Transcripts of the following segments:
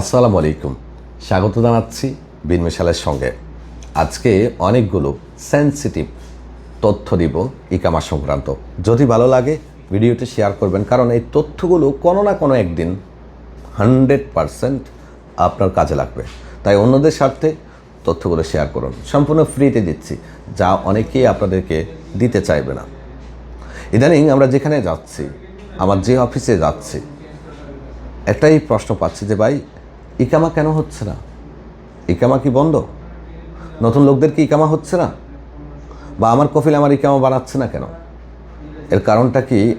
আসসালামু আলাইকুম। স্বাগত জানাচ্ছি বিনমিশালের সঙ্গে। আজকে অনেকগুলো সেন্সিটিভ তথ্য দিব ইকামা সংক্রান্ত। যদি ভালো লাগে, ভিডিওটি শেয়ার করবেন, কারণ এই তথ্যগুলো কোনো না কোনো একদিন হান্ড্রেড পারসেন্ট আপনার কাজে লাগবে। তাই অন্যদের স্বার্থে তথ্যগুলো শেয়ার করুন। সম্পূর্ণ ফ্রিতে দিচ্ছি, যা অনেকেই আপনাদেরকে দিতে চাইবে না। ইদানিং আমরা যেখানে যাচ্ছি, আমার যে অফিসে যাচ্ছি, একটাই প্রশ্ন পাচ্ছি যে, ভাই ইকামা কেন হচ্ছে না? ইকামা কি বন্ধ? নতুন লোকদের কি ইকামা হচ্ছে না? বা আমার কফিল আমার ইকামা বানাচ্ছে না কেন? এর কারণটা কি?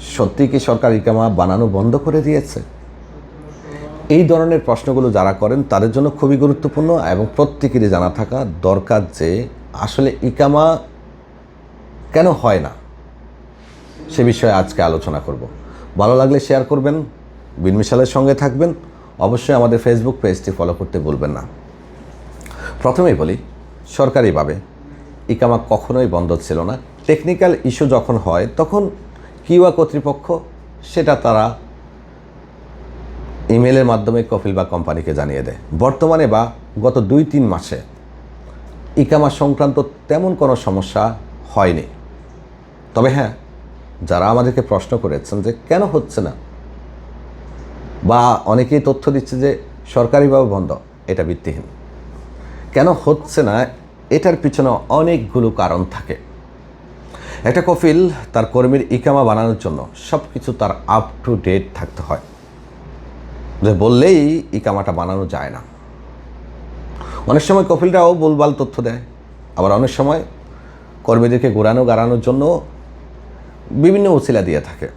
সত্যি কি সরকার ইকামা বানানো বন্ধ করে দিয়েছে? এই ধরনের প্রশ্নগুলো যারা করেন, তাদের জন্য খুবই গুরুত্বপূর্ণ এবং প্রত্যেকেরই জানা থাকা দরকার যে আসলে ইকামা কেন হয় না? সে বিষয়ে আজকে আলোচনা করব। ভালো লাগলে শেয়ার করবেন, বিনমিশালের সঙ্গে থাকবেন। অবশ্যই আমাদের ফেসবুক পেজটি ফলো করতে ভুলবেন না। প্রথমেই বলি, সরকারিভাবে ইকামা কখনোই বন্ধ ছিল না। টেকনিক্যাল ইস্যু যখন হয়, তখন কিউয়া কর্তৃপক্ষ সেটা তারা ইমেলের মাধ্যমে কফিল বা কোম্পানিকে জানিয়ে দেয়। বর্তমানে বা গত দুই তিন মাসে ইকামা সংক্রান্ত তেমন কোনো সমস্যা হয়নি। তবে হ্যাঁ যারা আমাদেরকে প্রশ্ন করেছেন যে কেন হচ্ছে না বা অনেকেই তথ্য দিচ্ছে যে সরকারিভাবে বন্ধ, এটা ভিত্তিহীন। কেন হচ্ছে না, এটার পিছনে অনেকগুলো কারণ থাকে। একটা কফিল তার কর্মীর ইকামা বানানোর জন্য সব কিছু তার আপ টু ডেট থাকতে হয়। যে বললেই ইকামাটা বানানো যায় না। অনেক সময় কফিলরাও ভুলভাল তথ্য দেয়। আবার অনেক সময় কর্মীদেরকে ঘোরানো গাড়ানোর জন্য বিভিন্ন উচিলা দিয়ে থাকে।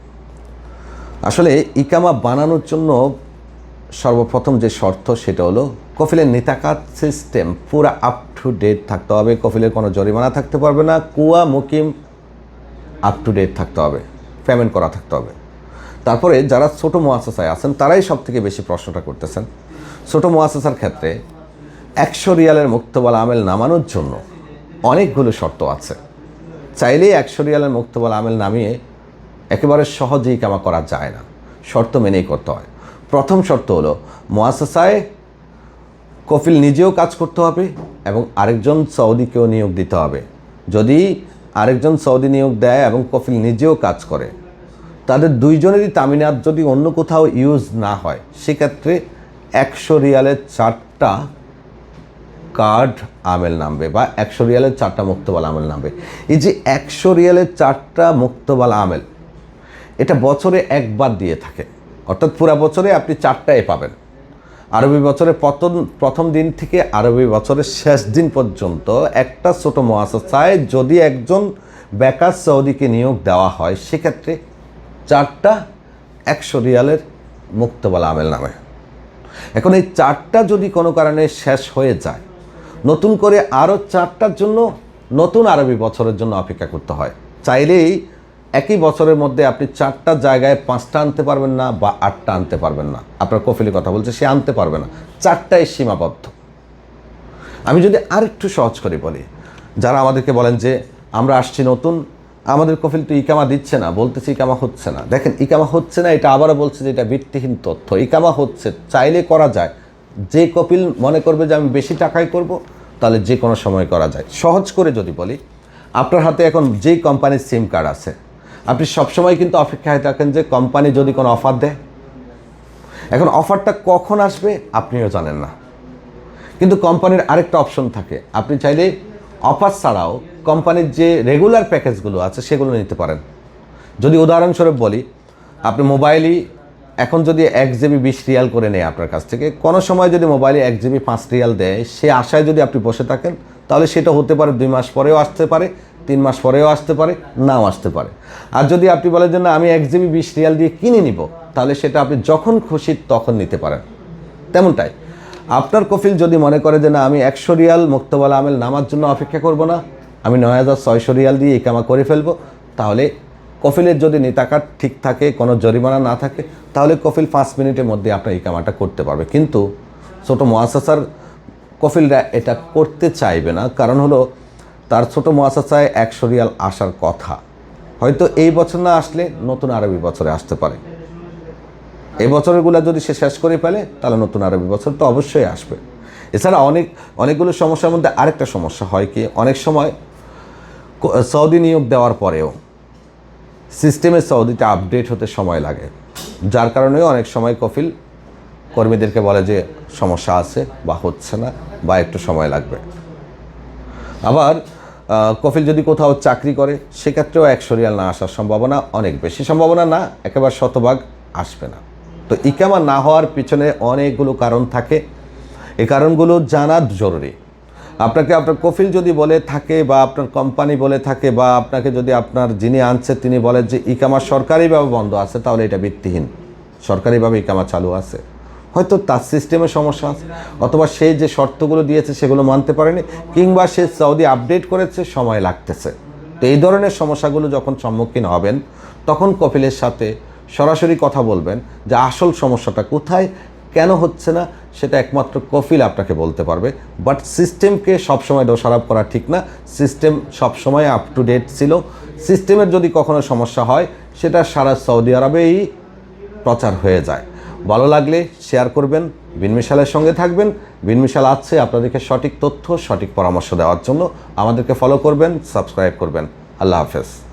আসলে ইকামা বানানোর জন্য সর্বপ্রথম যে শর্ত সেটা হলো কফিলের নেতাকাত সিস্টেম পুরো আপ টু ডেট থাকতে হবে। কফিলের কোনো জরিমানা থাকতে পারবে না, কুয়া, মুকিম আপ টু ডেট থাকতে হবে পেমেন্ট করা থাকতে হবে। তারপরে যারা ছোটো মোয়াসাসায় আছেন, তারাই সব থেকে বেশি প্রশ্নটা করতেছেন। ছোটো মোয়াসাসার ক্ষেত্রে একশো রিয়ালের মুক্তবল আমেল নামানোর জন্য অনেকগুলো শর্ত আছে। চাইলেই একশো রিয়ালের মুক্তবল আমেল নামিয়ে একেবারে সহজেই কামা করা যায় না। শর্ত মেনেই করতে হয়। প্রথম শর্ত হলো মোয়াসাসায় কফিল নিজেও কাজ করতে হবে এবং আরেকজন সৌদিকেও নিয়োগ দিতে হবে। যদি আরেকজন সৌদি নিয়োগ দেয় এবং কফিল নিজেও কাজ করে, তাদের দুইজনেরই তামিনাত যদি অন্য কোথাও ইউজ না হয়, সেক্ষেত্রে একশো রিয়ালের চারটা কার্ড আমেল নামবে বা একশো রিয়ালের চারটা মুক্তবাল আমেল নামবে। এই যে একশো রিয়ালের চারটা মুক্তবাল আমেল এটা বছরে একবার দিয়ে থাকে। অর্থাৎ পুরা বছরে আপনি চারটায় পাবেন। আরবি বছরের প্রথম প্রথম দিন থেকে আরবি বছরের শেষ দিন পর্যন্ত একটা ছোটো মহাশায় যদি একজন বেকার সৌদিকে নিয়োগ দেওয়া হয়, সেক্ষেত্রে চারটা একশো রিয়ালের মুক্তবালা আমেল নামে। এখন এই চারটা যদি কোনো কারণে শেষ হয়ে যায়, নতুন করে আরও চারটার জন্য নতুন আরবি বছরের জন্য অপেক্ষা করতে হয়। চাইলেই একই বছরের মধ্যে আপনি চারটা জায়গায় পাঁচটা আনতে পারবেন না বা আটটা আনতে পারবেন না। আপনার কফিলি কথা বলছে, সে আনতে পারবে না। চারটায় সীমাবদ্ধ। আমি যদি আরেকটু সহজ করে বলি, যারা আমাদেরকে বলেন যে, আমরা আসছি নতুন, আমাদের কফিল তো ইকামা দিচ্ছে না, বলতেছে ইকামা হচ্ছে না। দেখেন, ইকামা হচ্ছে না, এটা আবারও বলছে যে, এটা ভিত্তিহীন তথ্য। ইকামা হচ্ছে, চাইলে করা যায়। যে কপিল মনে করবে যে, আমি বেশি টাকায় করব, তাহলে যে কোনো সময় করা যায়। সহজ করে যদি বলি, আপনার হাতে এখন যে কোম্পানির সিম কার্ড আছে আপনি সবসময় কিন্তু অপেক্ষায় থাকেন যে কোম্পানি যদি কোনো অফার দেয়। এখন অফারটা কখন আসবে আপনিও জানেন না। কিন্তু কোম্পানির আরেকটা অপশন থাকে। আপনি চাইলে অফার ছাড়াও কোম্পানির যে রেগুলার প্যাকেজগুলো আছে সেগুলো নিতে পারেন। যদি উদাহরণস্বরূপ বলি, আপনি মোবাইলই এখন যদি এক জিবি বিশ রিয়াল করে নেয় আপনার কাছ থেকে, কোনো সময় যদি মোবাইলে এক জিবি পাঁচ রিয়াল দেয়, সে আশায় যদি আপনি বসে থাকেন, তাহলে সেটা হতে পারে দুই মাস পরেও আসতে পারে তিন মাস পরেও আসতে পারে, নাও আসতে পারে। আর যদি আপনি বলেন যে, না, আমি এক জিবি বিশ রিয়াল দিয়ে কিনে নিব, তাহলে সেটা আপনি যখন খুশি তখন নিতে পারেন। তেমনটাই। আপনার কফিল যদি মনে করে যে, না, আমি একশো রিয়াল মুক্তবালা আমেল নামার জন্য অপেক্ষা করব না, আমি নয় হাজার ছয়শো রিয়াল দিয়ে এই কামা করে ফেলব, তাহলে কফিলের যদি নেতাকার ঠিক থাকে, কোনো জরিমানা না থাকে, তাহলে কফিল পাঁচ মিনিটের মধ্যে আপনার এই কামাটা করতে পারবে। কিন্তু ছোটো মহাসাসার কফিলরা এটা করতে চাইবে না। কারণ হলো তার ছোটো মহাসাসায় একশো রিয়াল আসার কথা। হয়তো এই বছর না আসলে নতুন আরবি বছরে আসতে পারে। এই বছরগুলো যদি সে শেষ করে ফেলে, তাহলে নতুন আরবি বছর তো অবশ্যই আসবে। এছাড়া অনেক, অনেকগুলো সমস্যার মধ্যে আরেকটা সমস্যা হয় কি, অনেক সময় সৌদি নিয়োগ দেওয়ার পরেও সিস্টেমে সৌদিতে আপডেট হতে সময় লাগে। যার কারণেও অনেক সময় কফিল কর্মীদেরকে বলে যে, সমস্যা আছে বা হচ্ছে না বা একটু সময় লাগবে। আবার কফিল যদি কোথাও চাকরি করে, সেক্ষেত্রেও এক সরিয়াল না আসার সম্ভাবনা অনেক বেশি। সম্ভাবনা না, একেবারে শতভাগ আসবে না। তো ইকামা না হওয়ার পিছনে অনেকগুলো কারণ থাকে। এই কারণগুলো জানা জরুরি। আপনাকে, আপনার কফিল যদি বলে থাকে বা আপনার কোম্পানি বলে থাকে বা আপনাকে যদি আপনার যিনি আনছে, তিনি বলেন যে ইকামা সরকারিভাবে বন্ধ আছে, তাহলে এটা ভিত্তিহীন। সরকারিভাবে ইকামা চালু আছে। হয়তো তার সিস্টেমে সমস্যা আছে, অথবা সে যে শর্তগুলো দিয়েছে সেগুলো মানতে পারেনি, কিংবা সে সৌদি আপডেট করেছে, সময় লাগতেছে। তো এই ধরনের সমস্যাগুলো যখন সম্মুখীন হবেন, তখন কপিলের সাথে সরাসরি কথা বলবেন যে আসল সমস্যাটা কোথায়, কেন হচ্ছে না, সেটা একমাত্র কফিল আপনাকে বলতে পারবে। বাট সিস্টেমকে সবসময় দোষারোপ করা ঠিক না। সিস্টেম সবসময় আপ টু ডেট ছিল। সিস্টেমের যদি কখনো সমস্যা হয়, সেটা সারা সৌদি আরবেই প্রচার হয়ে যায়। ভালো লাগলে শেয়ার করবেন। বিনমিশালের সঙ্গে থাকবেন। বিনমিশাল আছে আপনাদেরকে সঠিক তথ্য, সঠিক পরামর্শ দেওয়ার জন্য। আমাদেরকে ফলো করবেন সাবস্ক্রাইব করবেন। আল্লাহ হাফেজ।